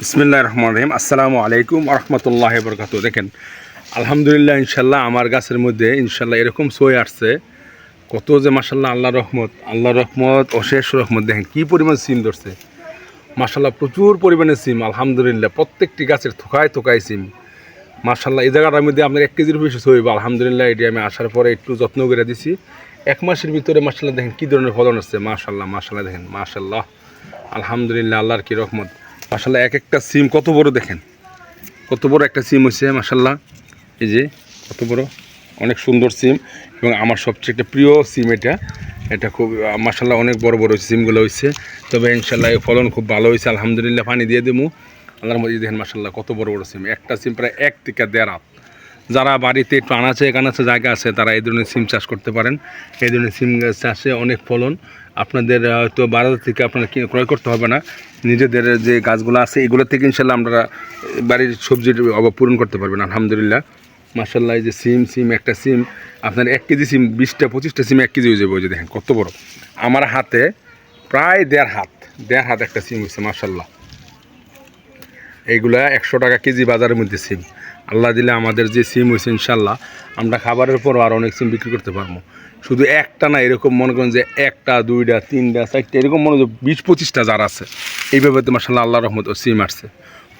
বিসমিল্লাহ রহমান রহিম। আসসালামু আলাইকুম রহমতুল্লাহ বরকাত দেখেন, আলহামদুলিল্লাহ ইনশাল্লাহ আমার গাছের মধ্যে ইনশাল্লাহ এরকম সই আসছে। কত যে মাসাল্লাহ আল্লাহ রহমত আল্লাহ রহমত, অশেষ রহমত। দেখেন, কী পরিমাণ সিম ধরছে। মাসাল্লাহ প্রচুর পরিমাণে সিম, আলহামদুলিল্লাহ। প্রত্যেকটি গাছের থোকায় থোকায় সিম। মাসাল্লাহ এই জায়গাটার মধ্যে আপনার এক কেজির বেশি সইব আলহামদুলিল্লাহ, এটি আমি আসার পরে একটু যত্ন করে দিছি। এক মাসের ভিতরে মাসাল্লাহ দেখেন কী ধরনের ফলন আসছে। মাশাল্লাহ মাশাল্লাহ দেখেন মাশাল্লাহ আলহামদুলিল্লাহ, আল্লাহর কী রহমত। মাসাল্লাহ এক একটা সিম কত বড় দেখেন? কত বড় একটা সিম হয়েছে মাসাল্লাহ এই যে, কত বড়? অনেক সুন্দর সিম এবং আমার সবচেয়ে একটা প্রিয় সিম এটা। এটা খুব মাসাল্লাহ অনেক বড় বড় সিমগুলো হয়েছে তবে ইনশাল্লাহ এই ফলন খুব ভালো হয়েছে আলহামদুলিল্লাহ, পানি দিয়ে দেবো আল্লাহর মধ্যে দেখেন মাসাল্লাহ কত বড় বড় সিম। একটা সিম প্রায় এক থেকে দেড় হাত। যারা বাড়িতে একটু আনাচে কানাচে জায়গা আছে, তারা এই ধরনের সিম চাষ করতে পারেন। এই ধরনের সিম চাষে অনেক ফলন। আপনাদের হয়তো বাজার থেকে আপনারা কি- ক্রয় করতে হবে না, নিজেদের যে গাছগুলো আছে, এগুলো থেকে ইনশাল্লাহ আমরা বাড়ির সবজির অভাব পূরণ করতে পারবেন, আলহামদুলিল্লাহ। মার্শাল্লাহ এই যে সিম সিম, একটা সিম, আপনার এক কেজি সিম, বিশটা, পঁচিশটা সিম এক কেজি হয়ে যাবে, ওই যে দেখেন কত বড়। আমার হাতে প্রায় দেড় হাত দেড় হাত একটা সিম হয়েছে মার্শাল্লাহ এইগুলা একশো টাকা কেজি বাজারের মধ্যে সিম। আল্লাহ দিলে আমাদের যে সিম হয়েছে ইনশাল্লাহ, আমরা খাবারের পরও আর অনেক সিম বিক্রি করতে পারব। শুধু একটা না, এরকম মনে করেন যে একটা, দুইটা, তিনটা, চারটা, এরকম মনে হয় বিশ পঁচিশটা যার আছে। এইভাবে তো মার্শাল্লাহ আল্লাহ রহমত সিম আসছে।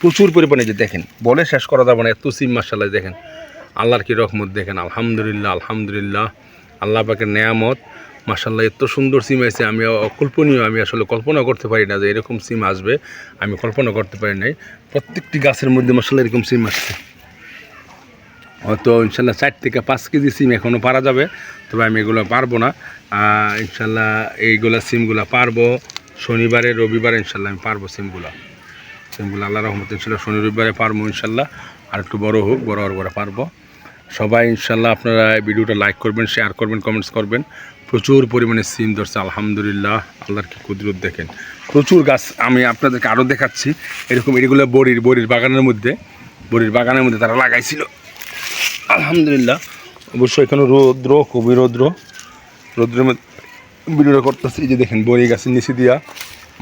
প্রচুর পরিমাণে যে দেখেন, বলে শেষ করা যাবে না, এত সিম মার্শাল্লাহ দেখেন। আল্লাহর কি রহমত দেখেন, আলহামদুলিল্লাহ আলহামদুলিল্লাহ। আল্লাহ পাকের নেয়ামত মাসাল্লাহ এত সুন্দর সিম আছে আমি অকল্পনীয়, আমি আসলে কল্পনা করতে পারি না যে এরকম সিম আসবে। আমি কল্পনা করতে পারি নাই। প্রত্যেকটি গাছের মধ্যে মাসাল্লাহ এরকম সিম আসছে। হয়তো ইনশাল্লাহ চার থেকে পাঁচ কেজি সিম এখনও পারা যাবে, তবে আমি এগুলো পারব না। ইনশাল্লাহ এইগুলা সিমগুলো পারব। শনিবারে, রবিবারে ইনশাল্লাহ আমি পারব সিমগুলো। সিমগুলো আল্লাহ রহমত ইনশাল্লাহ শনি, রবিবারে পারব ইনশাল্লাহ আর একটু বড় হোক, বড় হওয়ার পরে পারব। সবাই ইনশাল্লাহ আপনারা ভিডিওটা লাইক করবেন শেয়ার করবেন কমেন্টস করবেন। প্রচুর পরিমাণে সিম ধরছে, আলহামদুলিল্লাহ। আল্লাহর কি কুদরত দেখেন। প্রচুর গাছ আমি আপনাদেরকে আরও দেখাচ্ছি। এরকম এগুলো বড়ির বড়ির বাগানের মধ্যে, বড়ির বাগানের মধ্যে তারা লাগাইছিল। আলহামদুলিল্লাহ। অবশ্যই এখানে রৌদ্র, খুবই রৌদ্র। রৌদ্রের মধ্যে ভিডিওটা করতেছি। এই যে দেখেন, বড়ি গাছের নিচে দিয়া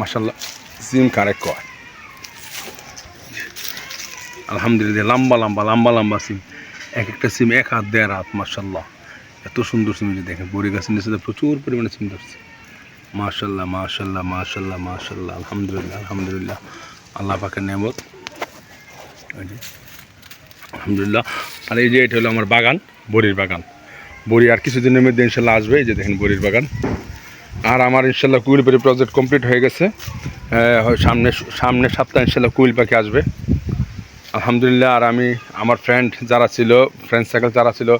মাসাল্লাহ সিম কারেক্ট কয় আলহামদুলিল্লাহ, লম্বা লম্বা লম্বা লম্বা সিম। এক একটা সিম এক হাত দেড় হাত মার্শাল্লাহ এত সুন্দর সিম দেখেন বড়ি গাছের নিচে প্রচুর পরিমাণে সিম ধরছে। মার্শাল্লাহ মার্শাল্লাহ মার্শাল্লাহ মার্শাল্লাহ আলহামদুলিল্লাহ আলহামদুলিল্লাহ। আল্লাহ পাকের নেমত আলহামদুলিল্লাহ। আর এই যে এটা হলো আমার বাগান, বড়ির বাগান। বড়ি আর কিছুদিনের মধ্যে ইনশাল্লাহ আসবে, এই যে দেখেন বড়ির বাগান। আর আমার ইনশাল্লাহ কুইল পাখি প্রজেক্ট কমপ্লিট হয়ে গেছে। সামনে, সামনের সপ্তাহে ইনশাল্লাহ কুইল পাখি আসবে। আলহামদুলিল্লাহ, আর আমি, আমার ফ্রেন্ড যারা ছিল ফ্রেন্ড সার্কেল যারা ছিল,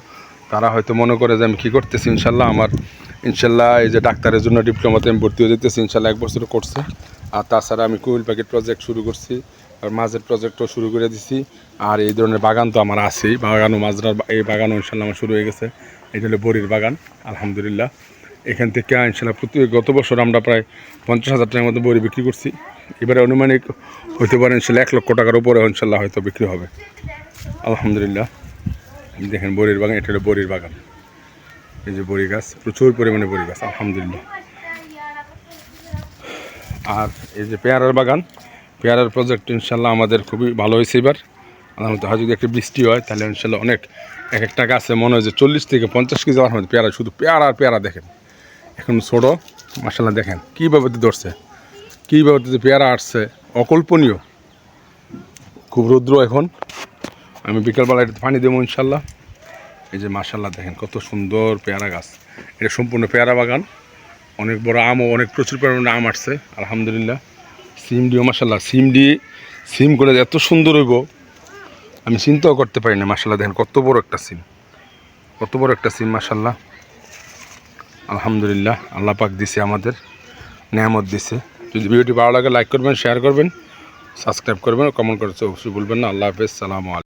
তারা হয়তো মনে করে যে আমি কী করতেছি, ইনশাল্লাহ আমার, ইনশাল্লাহ এই যে ডাক্তারের জন্য ডিপ্লোমাতে আমি ভর্তি হয়ে যেতেছি, ইনশাল্লাহ এক বছর করছে। আর তাছাড়া আমি কুইল প্যাকেট প্রজেক্ট শুরু করছি, আর মাঝের প্রজেক্টও শুরু করে দিছি, আর এই ধরনের বাগান তো আমার আছেই, বাগানও বা- এই বাগানও ইনশাল্লাহ আমার শুরু হয়ে গেছে। এটা হলো বড়ির বাগান, আলহামদুলিল্লাহ। এখান থেকে ইনশাল্লাহ প্রতি গত বছর আমরা প্রায় পঞ্চাশ হাজার টাকার মতো বড়ি বিক্রি করছি। এবারে আনুমানিক হইতে পারে ইনশাল্লাহ এক লক্ষ টাকার উপরে ইনশাল্লাহ হয়তো বিক্রি হবে। আলহামদুলিল্লাহ দেখেন বড়ির বাগান, এটা হলো বড়ির বাগান। এই যে বড়ি গাছ, প্রচুর পরিমাণে বড়ি গাছ, আলহামদুলিল্লাহ। আর এই যে পেয়ারার বাগান, পেয়ারার প্রজেক্ট ইনশাল্লাহ আমাদের খুবই ভালো হয়েছে এবার। হয় যদি একটা বৃষ্টি হয়, তাহলে ইনশাল্লাহ অনেক, এক একটা গাছে মনে হয় যে চল্লিশ থেকে পঞ্চাশ কেজি আমার পেয়ারা, শুধু পেয়ারা আর পেয়ারা দেখেন। এখন ছোটো মাসাল্লাহ দেখেন, কীভাবে ধরছে, কীভাবে পেয়ারা আসছে অকল্পনীয়। খুব রৌদ্র এখন। আমি বিকালবেলা এটা পানি দেবো ইনশাল্লাহ এই যে মাসাল্লাহ দেখেন, কত সুন্দর পেয়ারা গাছ। এটা সম্পূর্ণ পেয়ারা বাগান। অনেক বড় আমও, অনেক প্রচুর পরিমাণে আম আসছে আলহামদুলিল্লাহ। সিম ডিও মাসাল্লাহ সিম ডি সিম করে এত সুন্দর হইব, আমি চিন্তাও করতে পারি না মাসাল্লাহ দেখেন, কত বড় একটা সিম। কত বড় একটা সিম মাসাল্লাহ আলহামদুলিল্লাহ, আল্লাহ পাক দিছে আমাদের, নিয়ামত দিছে। যদি ভিডিওটি ভালো লাগে লাইক করবেন শেয়ার করবেন সাবস্ক্রাইব করবেন কমেন্ট করতে অবশ্যই বলবেন না। আল্লাহ হাফেজ, সালামু আলাইকুম।